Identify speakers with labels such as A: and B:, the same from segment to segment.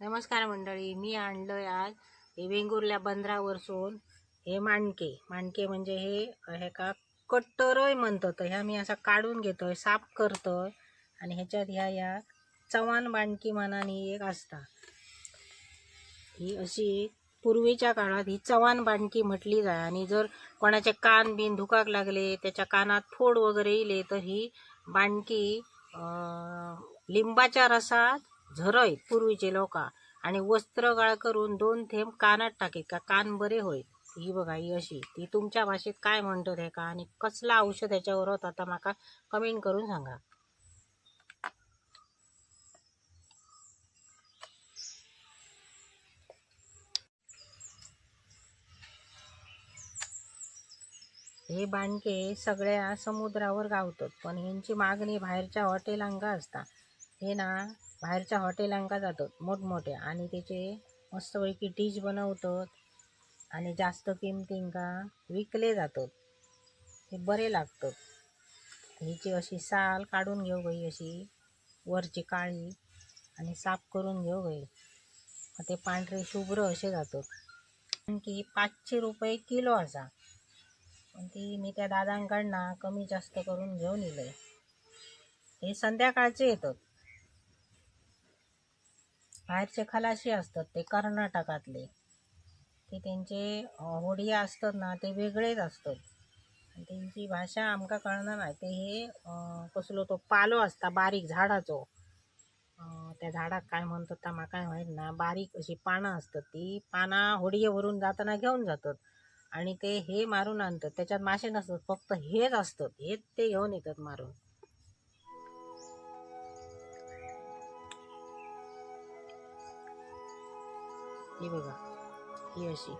A: नमस्कार मंडळी मी आणलोय आज हे वेंगुर्ल्या बंदरावरसून हे माणके माणके म्हणजे हे हे का कट्टरोय म्हणतात. ह्या मी असा काढून घेतोय साफ करतोय आणि ह्याच्यात ह्या या चव्हाण माणकी मनानी एक असता. ही अशी पूर्वीच्या काळात ही चव्हाण बांडकी म्हटली जाय आणि जर कोणाचे कान बिन दुखाक लागले त्याच्या कानात फोड वगैरे येले तर ही बांडकी लिंबाच्या रसात झरय पूर्वीचे लोक. आणि वस्त्र गाळ करून दोन थेंब कानात टाकीत का कान बरे होय ही बघा ही अशी. ती तुमच्या भाषेत काय म्हणतात हे का? आणि कसला औषध याच्यावर होता आता माका कमेंट करून सांगा. हे बांडके सगळ्या समुद्रावर गावतात पण ह्यांची मागणी बाहेरच्या हॉटेलांका असता. हे ना बाहेरच्या हॉटेलांका जातात मोठमोठे आणि त्याचे मस्तपैकी डिश बनवतात. आणि जास्त किमतींका विकले जातात. हे बरे लागतात. ह्याची अशी साल काढून घेऊ गई अशी वरची काळी. आणि साफ करून घेऊ गई मग ते पांढरे शुभ्र असे जातात. आणखी पाचशे रुपये किलो असा. पण ती मी त्या दादांकडनं कमी जास्त करून घेऊन येले हे संध्याकाळचे येतात. बाहेरचे खलाशी असतात ते कर्नाटकातले. ते त्यांचे होडिया असतात ना ते वेगळेच असतात. आणि त्यांची भाषा आमका कळणार नाही. ते हे कसलो तो पालो असता बारीक झाडाचो. त्या झाडाक काय म्हणतात त्या काय माहीत ना बारीक अशी पानं असतात. ती पानां होडयेवरून जाताना घेऊन जातात. आणि ते हे मारून आणतात. त्याच्यात मासे नसतात फक्त हेच असतात. हेच ते घेऊन येतात मारून. ही बघा ही अशी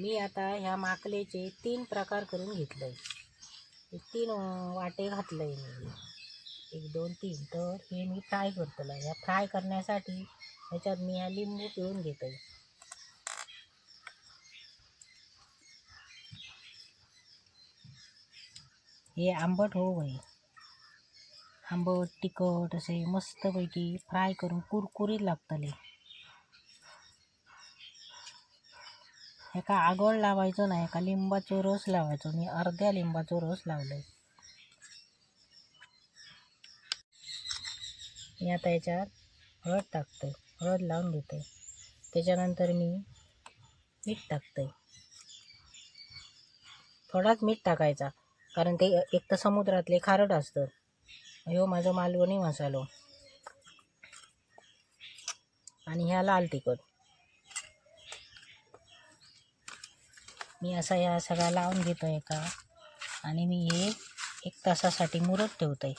A: मी आता ह्या माकलेचे तीन प्रकार करून घेतलंय. आहे तीन वाटे वाटे घातलंय मी. एक दोन तीन. तर हे मी फ्राय करतलं ह्या फ्राय करण्यासाठी ह्याच्यात मी ह्या लिंबू पिळून घेतोय. हे आंबट हो बाई. आंबट तिखट असे मस्तपैकी फ्राय करून कुरकुरीत लागतले. एका आगळ लावायचो नाही एका लिंबाचो रस लावायचो. मी अर्ध्या लिंबाचो रस लावलाय. मी आता याच्यात हळद टाकतो हळद लावून घेते त्याच्यानंतर मी मीठ टाकते थोडाच मीठ टाकायचा कारण ते एक तर समुद्रातले खारट असतं. ह्यो माझा मालवणी मसालो. आणि ह्या लाल तिखट. मी असा या सगळा लावून घेतो आहे का? आणि मी हे एक तासासाठी मुरत आहे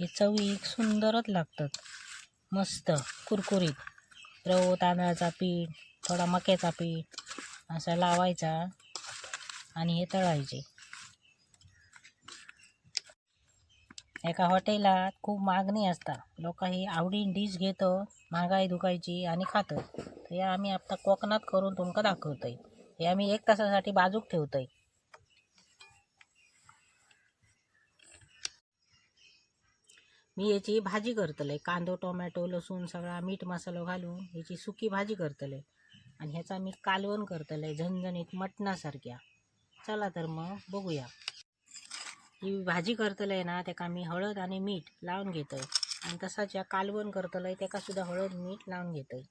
A: हे चवीक सुंदरच लागतात. मस्त कुरकुरीत. रव तांदळाचा पीठ थोडा मक्याचा पीठ असा लावायचा आणि हे तळायचे. एका हॉटेलात खूप मागणी असता लोक ही आवडीन डिश घेतो महागाई दुखायची आणि खातं. तर हे आम्ही आता कोकणात करून तुमका दाखवतोय. हे आम्ही एक तासासाठी बाजूक ठेवतोय. मी याची भाजी करतले कांदो टोमॅटो लसूण सगळा मीठ मसालो घालून याची सुकी भाजी करतले आणि ह्याचा मी कालवण करतले झणझणीत मटणासारख्या. चला तर मग बघूया. ही भाजी करतलंय ना त्याका मी हळद आणि मीठ लावून घेतोय आणि तसाच या कालवण करतलंय त्याका सुद्धा हळद मीठ लावून घेतोय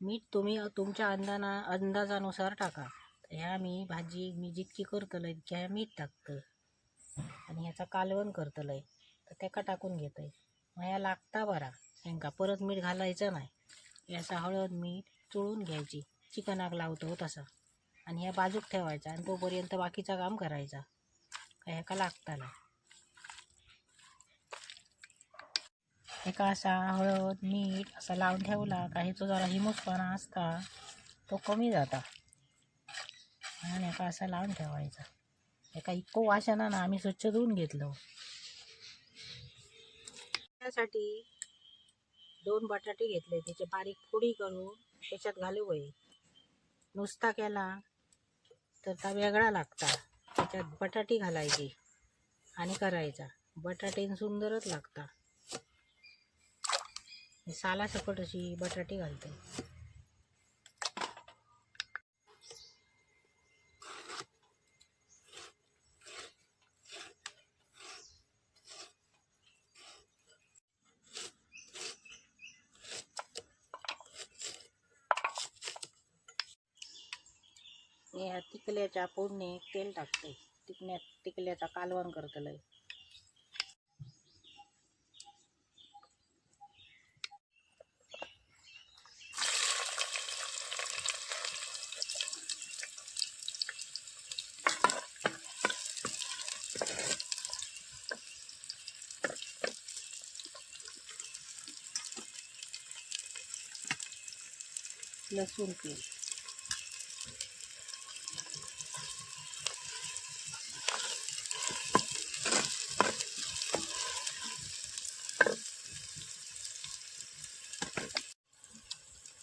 A: मीठ तुम्ही तुमच्या अंदाना अंदाजानुसार टाका. ह्या मी भाजी मी जितकी करतलंय तितक्या ह्या मीठ टाकतोय. आणि ह्याचा कालवण करतलंय तर त्याका टाकून घेतोय मग ह्या लागता बरा त्यांका परत मीठ घालायचं नाही. याचा हळद मीठ चोळून घ्यायची. चिकनाक लावतो तसा. आणि ह्या बाजूक ठेवायचा आणि तोपर्यंत बाकीचा काम करायचा. काय ह्याका लागताला. एका असा हळद मीठ असा लावून ठेवला का ह्याचो जरा हिमूसपणा असता तो कमी जाता. आणि एका असा लावून ठेवायचा. एका इतको वाशाना ना आम्ही स्वच्छ धुवून घेतलो. त्यासाठी दोन बटाटे घेतले. त्याचे बारीक फोडी करून त्याच्यात घालू वय नुसता केला. तर ता वेगळा लागता त्याच्यात बटाटी घालायची आणि करायचा. बटाटेन सुंदरच लागता सालासकट अशी बटाटी घालते मी त्याच्या तिकल्याच्या तेल टाकते. तिकण्या तिकल्याचा कालवण करतलंय लसूण तेल.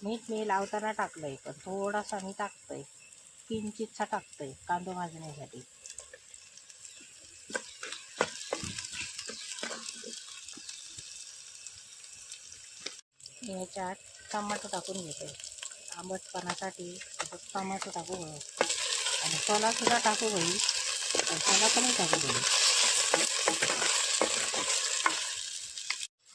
A: मीठ मी लावताना टाकलंय पण थोडासा मी टाकतोय. किंचितसा टाकतोय कांदो भाजण्यासाठी. याच्यात टमाटो टाकून घेतोय आंबटपणासाठी त्याच्यात टमाटो टाकू गं आणि सोलासुद्धा टाकू होईल पण सोला पण टाकू होईल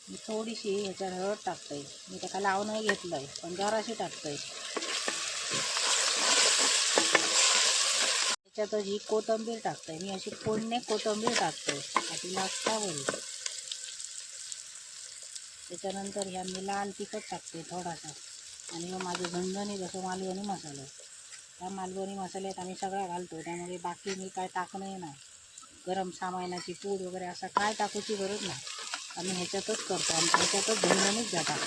A: मी थोडीशी ह्याच्यात हळद टाकतोय. मी त्याला लावूनही घेतलंय पण जराशी टाकतोय. त्याच्यातच ही कोथिंबीर टाकतोय. मी अशी फोडणे कोथिंबीर टाकतोय. ती लागता बरी त्याच्यानंतर ह्या मी लाल तिखट टाकते थोडासा. आणि मग माझं झणझणी जसं मालवणी मसाला. त्या मालवणी मसाल्यात आम्ही सगळा घालतो त्यामुळे बाकी मी काय टाकणंही नाही. गरम सामानाची पूड वगैरे असं काय टाकूची गरज नाही. आम्ही ह्याच्यातच करतो आणि ह्याच्यातच झणझणीत जातात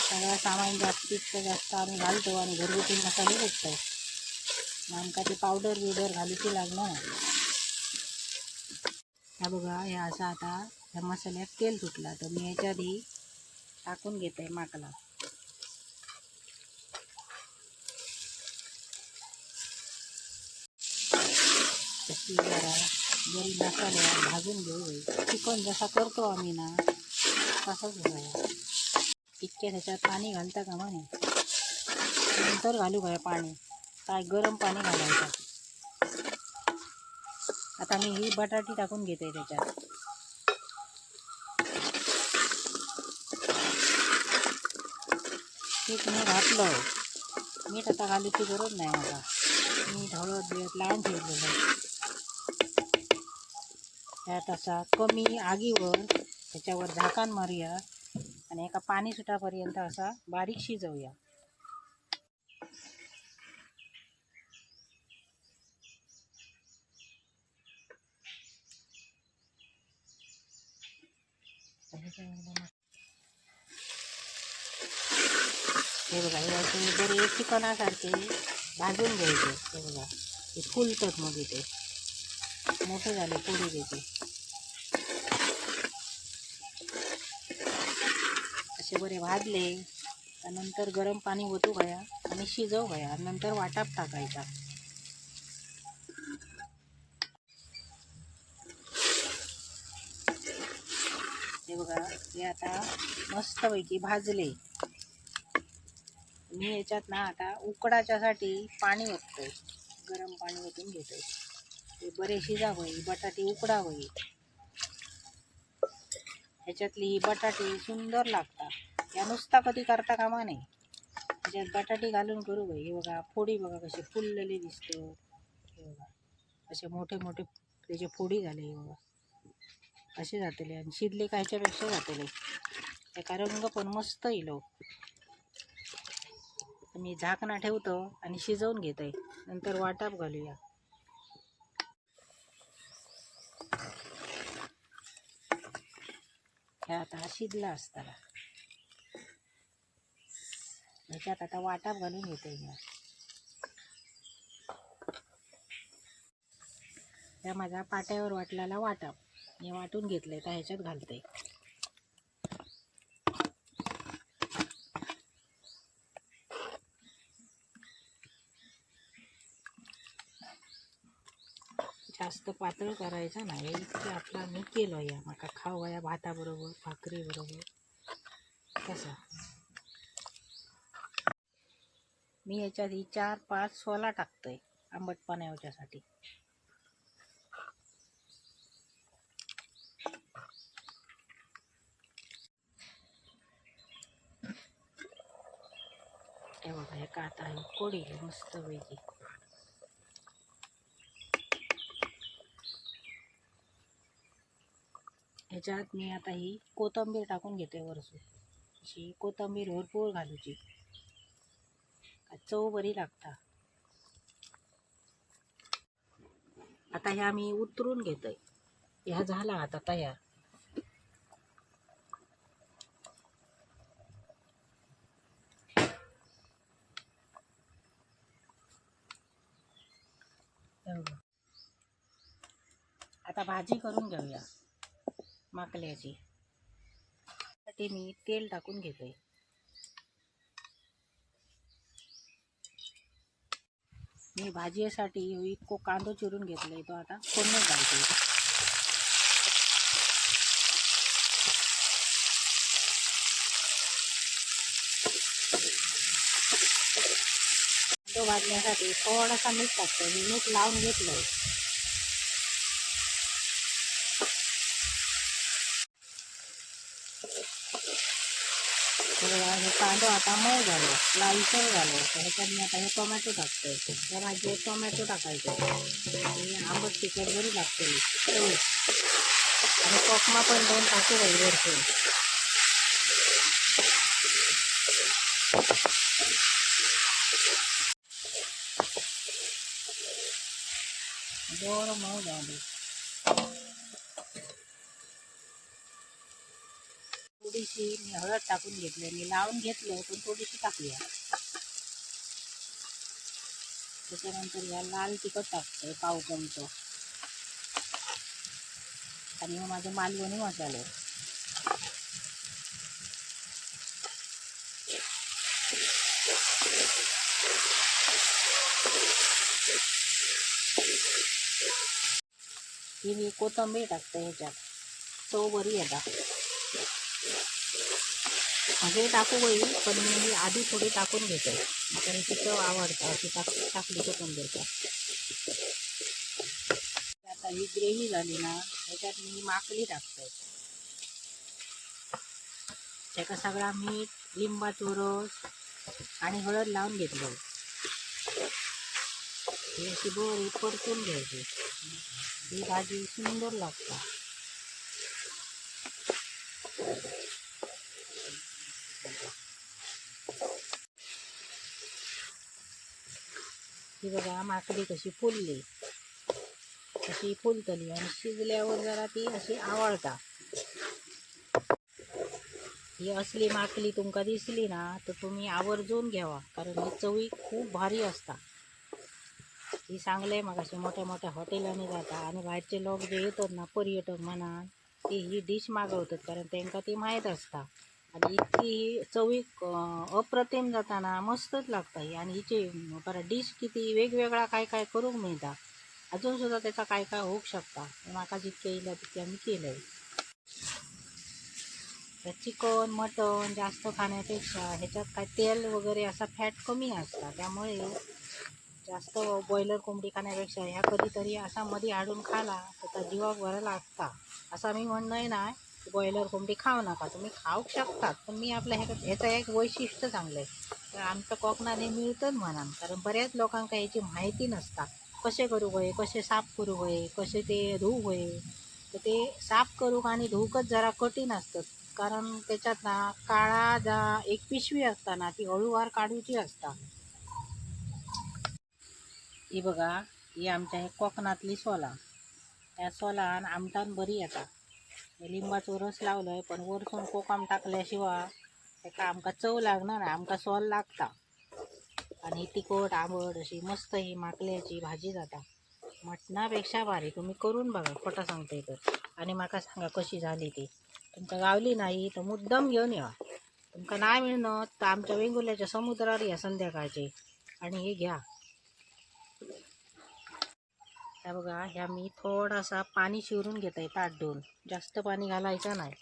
A: सगळं सामान जास्तीत जास्त आम्ही घालतो आणि घरगुती मसाले भेटतो आमका ते पावडर बिवडर घालूची लागणार ह्या बघा हे असं आता ह्या मसाल्यात तेल सुटला. तर मी ह्याच्या आधी टाकून घेते माकला तशी जरा जरी मसाले भाजून घेऊ चिकन जसा करतो आम्ही ना तसंच बघा इतक्या त्याच्यात पाणी घालता का म्हणे? नंतर घालू काय पाणी. काय गरम पाणी घालायचं? आता मी ही बटाटी टाकून घेते त्याच्यात. पीठ मी घातलं. मीठ आता घालूची गरज नाही मला. मीठ हळद बिळद लावून ठेवलेलं आहे. ह्यात असा कमी आगीवर त्याच्यावर झाकण मारूया आणि एका पाणी सुटापर्यंत असा बारीक शिजवूया. हे बघा हे असे बरे चिकनासारखे भाजून घ्यायचे. हे बघा हे फुलतात मग इथे. मोठे झाले पोळी देते. असे बरे भाजले त्यानंतर गरम पाणी ओतू गया आणि शिजव गया नंतर वाटाप टाकायचा. हे बघा हे आता मस्तपैकी भाजले. मी याच्यात ना आता उकडाच्यासाठी पाणी ओततोय गरम पाणी ओतून घेतोय ते बरे शिजावं बटाटे उकडावं. ह्याच्यातली ही बटाटे सुंदर लागतात. या नुसता कधी करता कामा नाही. त्याच्यात बटाटे घालून करू बाई. हे बघा फोडी बघा कसे फुललेले दिसतो. हे बघा असे मोठे मोठे त्याचे फोडी झाले हे बघा. असे जातले आणि शिजले कायच्यापेक्षा जातले त्याचा रंग पण मस्त येईल मी झाकणा ठेवतो आणि शिजवून घेत. आहे नंतर वाटाप घालूया. ह्या आता शिजला असताना. त्यात आता वाटाप घालून घेते मी त्या माझ्या पाट्यावर वाटलेला वाटाप मी वाटून घेतले तर ह्याच्यात घालते. जास्त पातळ करायचं नाही इतकं आपला मी केलं या. माका खाऊ या भाताबरोबर भाकरी बरोबर कसा? मी याच्यात ही चार पाच सोला टाकतोय आंबटपणा याच्यासाठी हे बघा हे काटा आहे कोडी मस्त पैकी. ह्याच्यात मी आता ही कोथंबीर टाकून घेते वरसून. अशी कोथंबीर भरपूर घालूची. चव बरी लागता आता ह्या मी उतरून घेतोय. ह्या झाला आता तयार. आता भाजी करून घेऊया. माकल्याची. साठी मी तेल टाकून घेतोय. मी भाजीसाठी इतको कांदो चिरून घो तो आता. फोडणीत घालते. भाजने भाजण्यासाठी थोडासा मीठ टाकते. मीठ लावून घेतलंय. सगळं हे कांदो आता मऊ झालं. लालसर झालं. तर ह्याच्यात मी आता हे टोमॅटो टाकतोय त्या माझे टोमॅटो टाकायचे आणि आंबट तिखट बरी लागते आणि कोकमा पण दोन टाकू बाई वरतून दोन मऊ झाले. थोडीशी मी हळद टाकून घेतली मी लावून घेतलं पण थोडीशी टाकली त्याच्यानंतर या लाल तिखट टाकतोय पाव आणि मग माझं मालवणी मसाले ही मी कोथंबीर टाकते ह्याच्यात. चव बरी येतात म्हणजे टाकू बाई पण मी आधी थोडी टाकून घेते. कारण ती चव आवडतं अशी टाक टाकली कोथंबीर का आता ही ग्रेव्ही झाली ना त्याच्यात मी माकली टाकतो. त्याचा सगळा मीठ लिंबाचं रस आणि हळद लावून घेतलं. ही अशी बरी परतून घ्यायची. ही भाजी सुंदर लागतात ही बघा माकडी कशी फुलली. अशी फुलतली आणि शिजल्यावर जरा ती अशी आवळता. ही असली माकली तुमका दिसली ना तर तुम्ही आवर्जून घ्यावा कारण ही चवी खूप भारी असता. ही चांगले मग असे मोठ्या मोठ्या हॉटेलांनी जाता आणि बाहेरचे लोक जे येतात ना पर्यटक म्हणा ते ही डिश मागवतात कारण त्यांना ती माहीत असता. आणि इतकी ही चवीक अप्रतिम जाताना मस्तच लागता ही. आणि हिची परत डिश किती वेगवेगळा काय काय करूंक मिळता अजून सुद्धा त्याचा काय काय होऊ शकता. म्हाका जितके येईल तितकें आम्ही केलंय. चिकन मटन जास्त खाण्यापेक्षा ह्याच्यात काय तेल वगैरे असा फॅट कमी असता. त्यामुळे जास्त बॉयलर कोंबडी खाण्यापेक्षा ह्या कधीतरी असा मध्ये हाडून खाला तर त्या जीवाक बरं लागता. असं मी म्हणणं आहे ना. बॉयलर कोंबडी खाऊ नका. तुम्ही खाऊ शकतात पण मी आपलं ह्या ह्याचं एक वैशिष्ट्य चांगलं आहे तर आमच्या कोकणाने मिळतं म्हणा. कारण बऱ्याच लोकांका याची माहिती नसता. कसे करू होय कसे साफ करू होय कसे ते धुऊ होय तर ते साफ करू आणि धुवकच जरा कठीण असतं. कारण त्याच्यात ना काळा जा एक पिशवी असता ना ती हळूवार काढूची असता. ही बघा ही आमच्या हे कोकणातली सोला. त्या सोलान आमटान बरी येता लिंबाचो रस लावलोय पण वरसून कोकम टाकल्याशिवाय तेका आमका चव लागना ना आमका सोल लागता. आणि तिखट आंबट अशी मस्त ही माकल्याची भाजी जाता. मटणापेक्षा भारी तुम्ही करून बघा खोटा सांगते तर. आणि माका सांगा कशी झाली ती. तुमका गावली नाही तर मुद्दम घेऊन या. तुमका नाही मिळणं तर आमच्या वेंगुल्याच्या समुद्रावर या संध्याकाळचे. आणि हे घ्या. ह्या बघा ह्या मी थोडासा पाणी शिवरून घेत आहे ताट देऊन जास्त पाणी घालायचं नाही.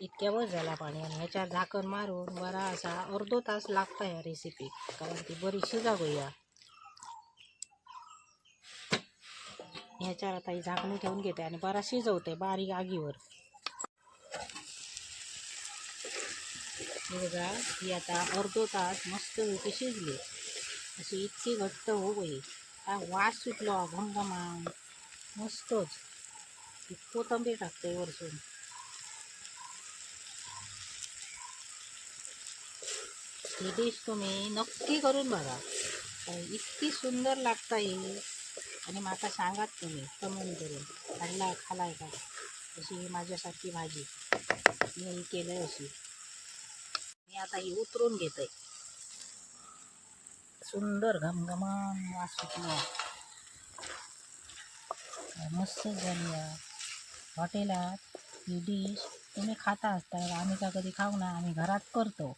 A: इतक्या बस झाला पाणी आणि ह्याच्यावर झाकण मारून बरा असा अर्धो तास लागता ह्या रेसिपी कारण ती बरी शिजागोया या. ह्याच्यावर आता ही झाकणी ठेवून घेते आणि बरा शिजवते बारीक आगीवर. हे बघा ही आता अर्धो तास मस्त होती शिजली. अशी इतकी घट्ट हो काय हा वास सुटलो घमघमा मस्तच. ती कोथंबीर टाकते वरसून ही डिश तुम्ही नक्की करून बघा. इतकी सुंदर लागता ही आणि माका सांगात तुम्ही कमेंट करून. खाल्ला खालाय का? अशी ही माझ्यासारखी भाजी. मी ही केलंय अशी. मी आता ही उतरून घेते सुंदर घमघमान वास सुटला मस्त झाली हॉटेलात ही डिश तुम्ही खाता असता आम्ही का कधी खाऊ ना आम्ही घरात करतो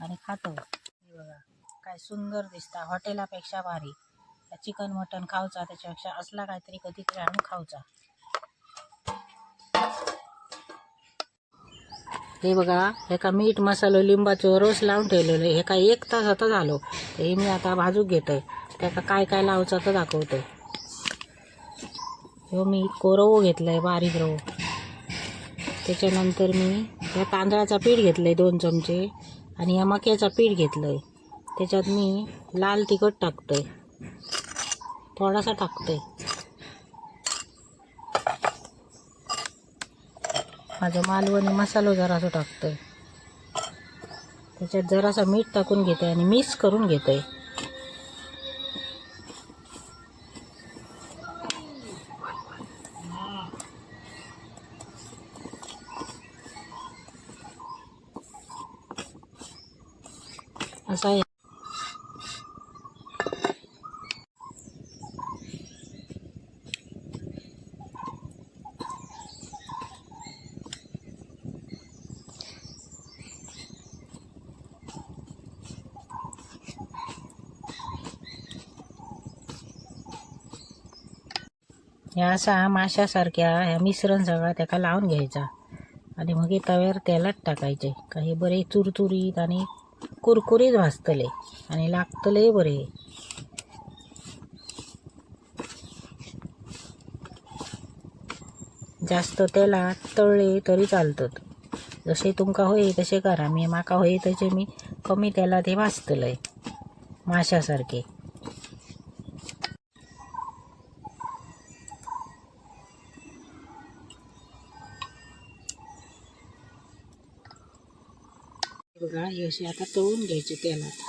A: आणि खातो. हे बघा काय सुंदर दिसता. हॉटेलापेक्षा भारी. चिकन मटन खाऊचा त्याच्यापेक्षा असला काहीतरी कधीतरी आणून खाऊचा. हे बघा एका मीठ मसालो लिंबाचो रस लावून ठेवलेलो आहे. एका एक तास आता झालो. हे मी आता भाजूक घेतोय. त्याका काय काय लावचं तर दाखवतो ह्यो मी कोरवो घेतलाय बारीक रवो. त्याच्यानंतर मी ह्या तांदळाचा पीठ घेतलंय दोन चमचे आणि या मक्याचा पीठ घेतलंय. त्याच्यात मी लाल तिखट टाकतोय. थोडासा टाकतोय. माझा मालवणी मसालो जरासा टाकतोय. त्याच्यात जरासा मीठ टाकून घेते आणि मिक्स करून घेते असा असा माशासारख्या ह्या मिश्रण सगळा त्याका लावून घ्यायचा. आणि मग हे तव्यावर तेलात टाकायचे. काही बरे चुरचुरीत आणि कुरकुरीत भाजतले. आणि लागतले बरे. जास्त तेलात तळले तरी चालतात जसे तुमका होय तसे करा. मी माका होय तसे मी कमी तेलात हे भाजतलंय. माशासारखे. बघा हे असे आता तळून घ्यायचे तेलात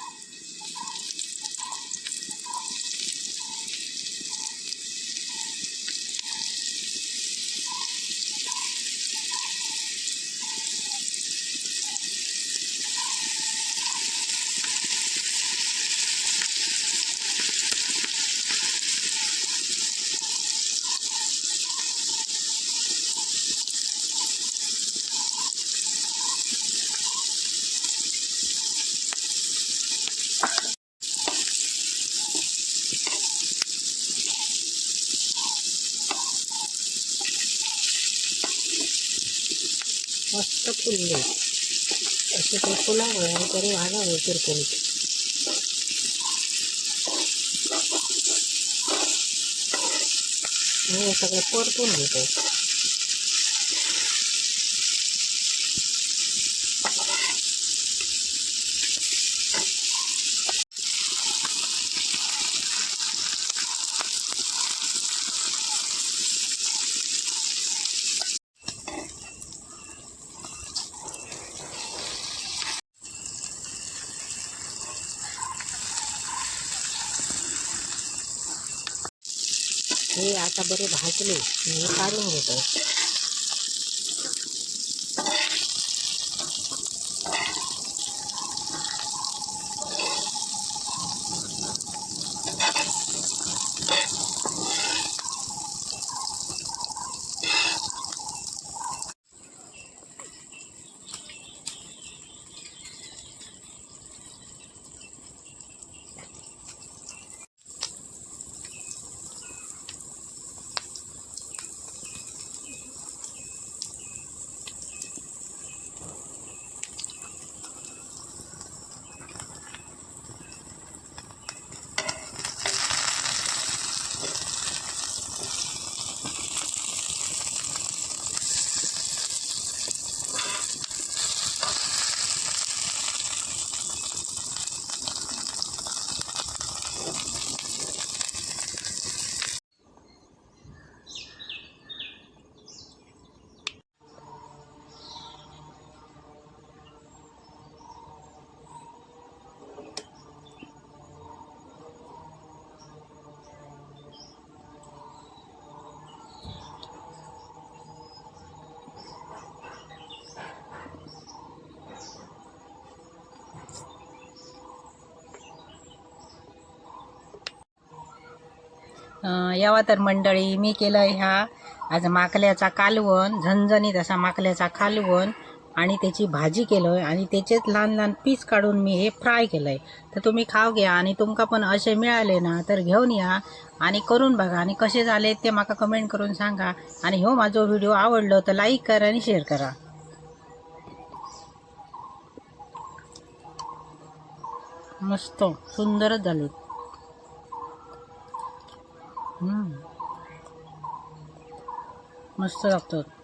A: फुलले असे ते फुलावं आणि तरी वाढावं कुरकुरीत मी हे सगळं परतून घेतो. हे आता बरे भाजले मी काढून घेतो. यावा तर मंडळी मी केलं ह्या आज माकल्याचा कालवण झणझणीत असा माकल्याचा कालवण आणि त्याची भाजी केलं आणि त्याचेच लहान लहान पीस काढून मी हे फ्राय केलं आहे तर तुम्ही खाव घ्या आणि तुमका पण असे मिळाले ना तर घेऊन या आणि करून बघा आणि कसे झाले ते माका कमेंट करून सांगा. आणि हो माझा व्हिडिओ आवडलो तर लाईक करा आणि शेअर करा. मस्त सुंदरच झाले मस्त लागतात